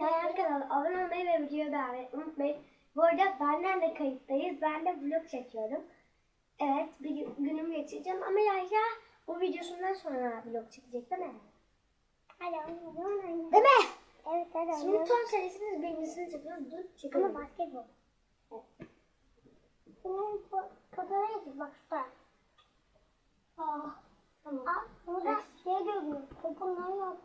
Yani kanala abone olmayı ve videoyu beğenmeyi unutmayın. Bu arada benden de kayıttayız. Ben de vlog çekiyorum. Evet bir gün- günümü geçireceğim ama Yahya bu videosundan sonra vlog çekecek değil mi? Oynayalım. Değil mi? Evet hadi Şimdi ton serisinin birincisini çekiyoruz. Dur Ama çekelim. basketbol. Bunun fo- fotoğrafı bak şurada. Aa, tamam. Aa, burada şey görünüyor. Topun nereye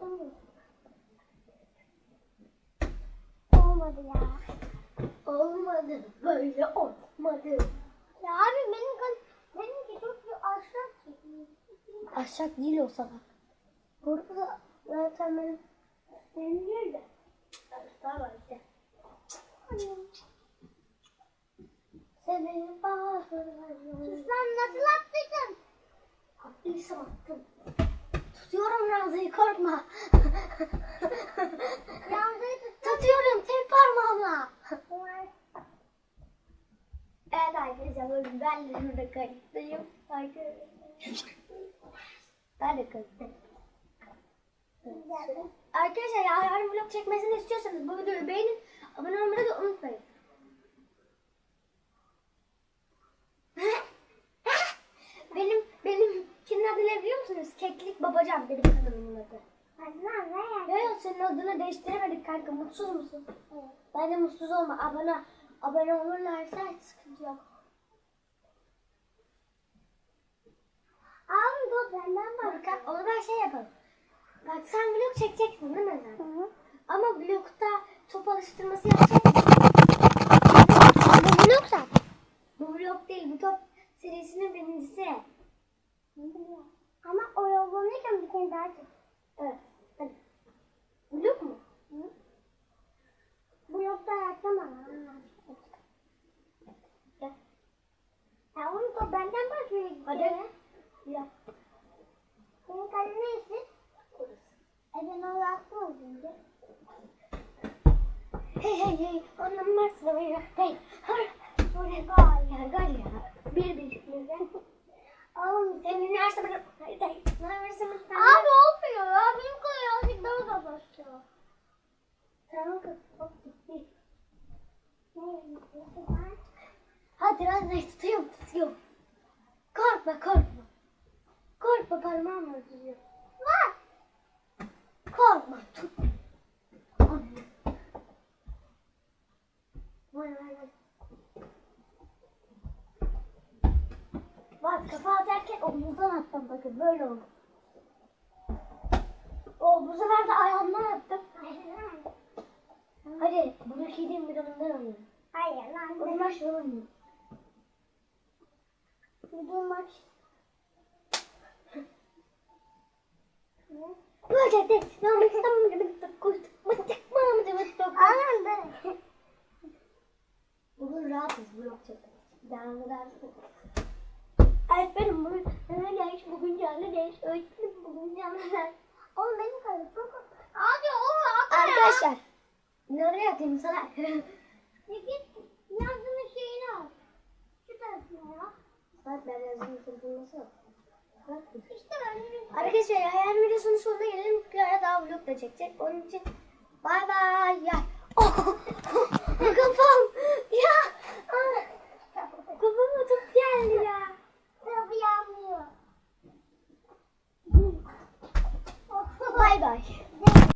Olmadı ya. Olmadı. Böyle olmadı. Ya abi benim kan benimki çok bir aşağı çekiyor. Aşak değil o sana. Burada da zaten benim benim değil de. Daha var işte. Seni bağırıyorum. Sus lan nasıl attıydın? Attıysam attım. Tutuyorum Ramza'yı korkma. arkadaşlar bugün ben de burada kayıttayım. Ben de kayıttayım. Arkadaşlar ya yarın vlog çekmesini istiyorsanız bu videoyu beğenin. Abone olmayı da unutmayın. benim benim kimin adı ne biliyor musunuz? Keklik Babacan benim kanalımın adı. Ya yok senin adını değiştiremedik kanka. Mutsuz musun? Ben de mutsuz olma. Abone abone olurlarsa hiç sıkıntı yok. Abi dur benden. Bak onu ben şey yapalım. Bak sen vlog çekeceksin değil mi Hı hı. Ama vlogda top alıştırması yapacak? Bu vlog zaten. Bu vlog değil bu top serisinin birincisi. Ama o yollanırken bir tane daha çek. Evet. Hadi. Vlog mu? Hı? Vlogda. Gel. Ya onu da benden başlıyor. Hadi. Ya. Senin kalın neyse? E ben onu yaptım az önce. Hey hey hey. Var sana ya. Hey. Har. Sonra gol ya gol ya. Bir bir. Oğlum Senin üniversite bana. Hayır hayır. Üniversite bana. Abi olmuyor ya. Benim kolay azıcık daha da başlıyor. Tamam kız. Hop gitti. Ne? Hadi Ramza'yı tutuyorum tutuyorum. Korkma korkma. Korkma parmağımla tutuyorum. Var. Korkma tut. Vay vay vay. Bak kafa atarken omuzdan attım bakın böyle oldu. O bu sefer de ayağımdan attım. Hadi buradaki yediğim bidonundan alıyorum. Hayır lan. Zaman şöyle oynayayım. Bir maç. Böyle de ben. Bugün rahatız vlog çekmek. Devam edersin. Öğretmenim bugün hemen gelmiş bugün canlı değil. Öğretmenim bugün canlı değil. Oğlum benim kalın çok. Hadi oğlum atma. Arkadaşlar. Nereye atayım sana? Ya git yazdığın şeyini al. Şu tarafına ya. Bak ben yazdım kurtulması yok. İşte Arkadaşlar yani videosunun sonuna gelelim. Bir ara daha vlog da çekecek. Onun için bay bay. Ya. Oh, kafam. Ya.